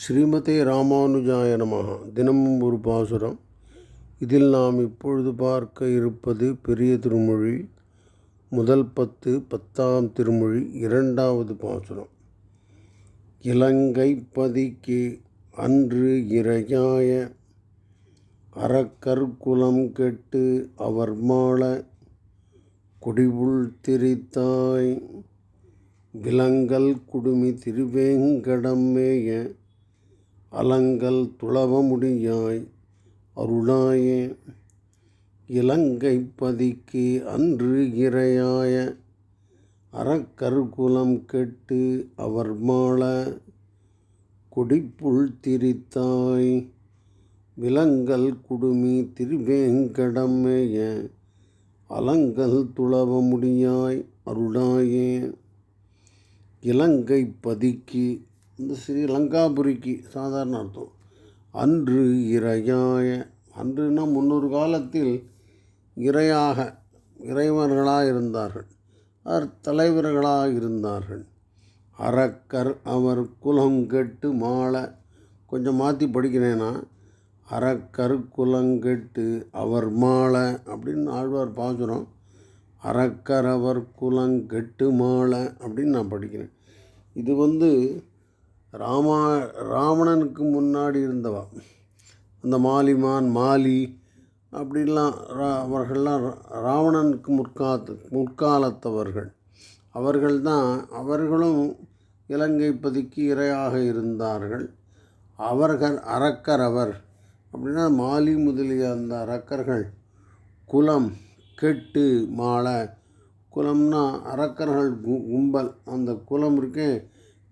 ஸ்ரீமதே ராமானுஜாய நமகா தினமும் ஒரு பாசுரம். இதில் நாம் இப்பொழுது பார்க்க இருப்பது பெரிய திருமொழி. முதல் பத்து பத்தாம் திருமொழி இரண்டாவது பாசுரம். இலங்கை பதிக்கு அன்று இறையாய அறக்கற்குலம் கெட்டு அவர் மாள குடிவுள் திரித்தாய். விலங்கல் குடுமி திருவேங்கடம் மேய அலங்கல் துளவ முடியாய் அருளாயே. இலங்கை பதிக்கு அன்று இறையாய அறக்கருகுலம் கெட்டு அவர் மாள. கொடிப்புள் திரித்தாய். விலங்கல் குடுமி திருவேங்கடமேய அலங்கல் துளவ முடியாய் அருளாயே. இலங்கை பதிக்கு இந்த ஸ்ரீலங்காபுரிக்கு சாதாரண அர்த்தம். அன்று இறையாய அன்றுனா முன்னொரு காலத்தில் இறையாக இறைவர்களாக இருந்தார்கள். அவர் தலைவர்களாக இருந்தார்கள். அரக்கர் அவர் குலம் கெட்டு மாலை கொஞ்சம் மாற்றி படிக்கிறேன்னா அறக்கரு குலங்கெட்டு அவர் மாலை அப்படின்னு ஆழ்வார் பாசுரம் அறக்கரவர் அவர் குலங்கெட்டு மாலை அப்படின்னு நான் படிக்கிறேன். இது வந்து ராமா ராவணனுக்கு முன்னாடி இருந்தவா? அந்த மாலிமான் மாலி அப்படிலாம் ரா அவர்கள்லாம் ராவணனுக்கு முற்காத்து முற்காலத்தவர்கள். அவர்கள் தான் அவர்களும் இலங்கை பதிக்கு இரையாக இருந்தார்கள். அவர்கள் அரக்கர் அவர் அப்படின்னா மாலி முதலிய அந்த அரக்கர்கள் குலம் கெட்டு மாலை. குலம்னா அரக்கர்கள் கு கும்பல். அந்த குலம் இருக்கே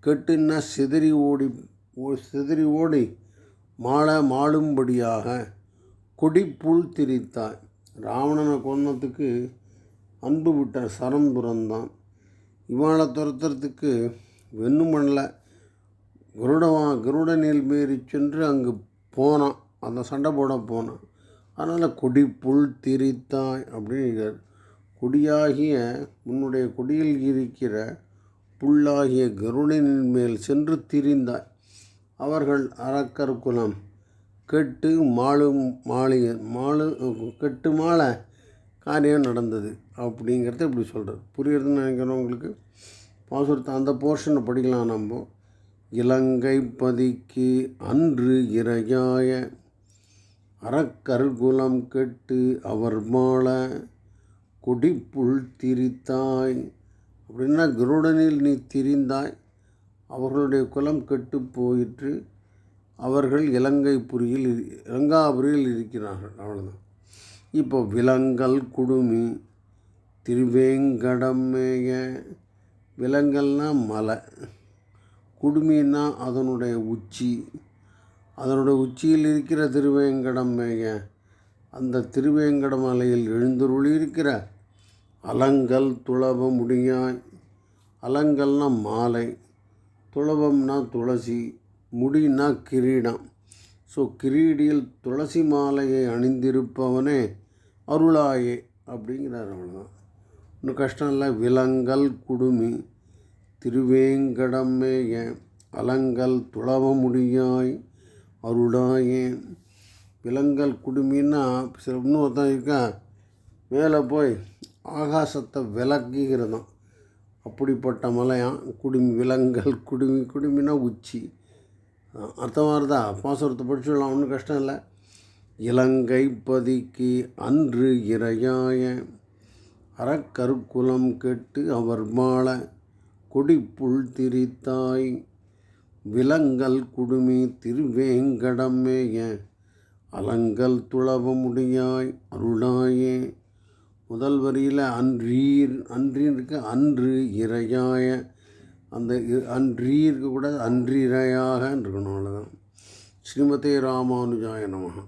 கெட்டுன்னா சிதறி ஓடி சிதறி ஓடி மாலை மாளும்படியாக கொடிப்புள் திரித்தாய். ராவணனை கொன்னத்துக்கு அன்பு விட்ட சரம் துறந்தான். இவாளை துரத்துறதுக்கு வெண்ணுமண்ணில் கருடவா குருடனில் மீறி சென்று அங்கு போனான். அந்த சண்டை போட போனான். அதனால் கொடி புல் திரித்தாய் அப்படின்னு கொடியாகிய உன்னுடைய கொடியில் இருக்கிற புல்லாகிய கருணனின் மேல் சென்று திரிந்தாய். அவர்கள் அரக்கர் குலம். கெட்டு மாளும் மாளிக மாளு கெட்டு மாலை காரியம் நடந்தது அப்படிங்கிறத இப்படி சொல்கிறது புரியுறதுன்னு நினைக்கிறோம் உங்களுக்கு? பாசுரத்தை அந்த போர்ஷனை படிக்கலாம் நம்ம. இலங்கை பதிக்கு அன்று இரையாய அறக்கருகுலம் கெட்டு அவர் மாள. கொடிப்புள் திரித்தாய். அப்படின்னா குருடனில் நீ திரிந்தாய் அவர்களுடைய குலம் கெட்டு போயிற்று அவர்கள் இலங்கை புரியில் இலங்காபுரியில் இருக்கிறார்கள் அவ்வளோதான் இப்போ விலங்கல் குடுமி திருவேங்கடமேய விலங்கல்னால் மலை குடுமின்னா அதனுடைய உச்சி அதனுடைய உச்சியில் இருக்கிற திருவேங்கடம் மேய அந்த திருவேங்கட மலையில் எழுந்தருளி இருக்கிற அலங்கல் துளப முடியாய். அலங்கல்னா மாலை துளபம்னா துளசி முடினா கிரீடம். ஸோ கிரீடியில் துளசி மாலையை அணிந்திருப்பவனே அருளாயே அப்படிங்கிறார் அவ்வளோதான் இன்னும் கஷ்டம் இல்லை. விலங்கல் குடுமி திருவேங்கடமேய அலங்கல் துளவ முடியாய் அருளாயே. விலங்கல் குடுமின்னா சில இன்னொருத்தன் இருக்கா மேலே போய் ஆகாசத்தை விளக்குகிறதாம். அப்படிப்பட்ட மலையாம் குடுமி விலங்கல் குடுமி குடுமினா உச்சி. அர்த்தமாக இருந்தா பாசுரத்தை படிச்சுடலாம் ஒன்றும் கஷ்டம் இல்லை. இலங்கை பதிக்கு அன்று இரையாய அறக்கருக்குலம் கெட்டு அவர் மாள கொடிப்புள் திரித்தாய் விலங்கல் குடுமி திருவேங்கடமேய அலங்கல் துளவ முடியாய் அருளாயே. முதல் வரியில் அன்றீர் அன்றின்னு இருக்கு அன்று இரையாய அந்த அன்றீருக்கு கூட அன்றிரையாக இருக்கணும் அவ்வளோதான் ஸ்ரீமதே ராமானுஜாய நமகா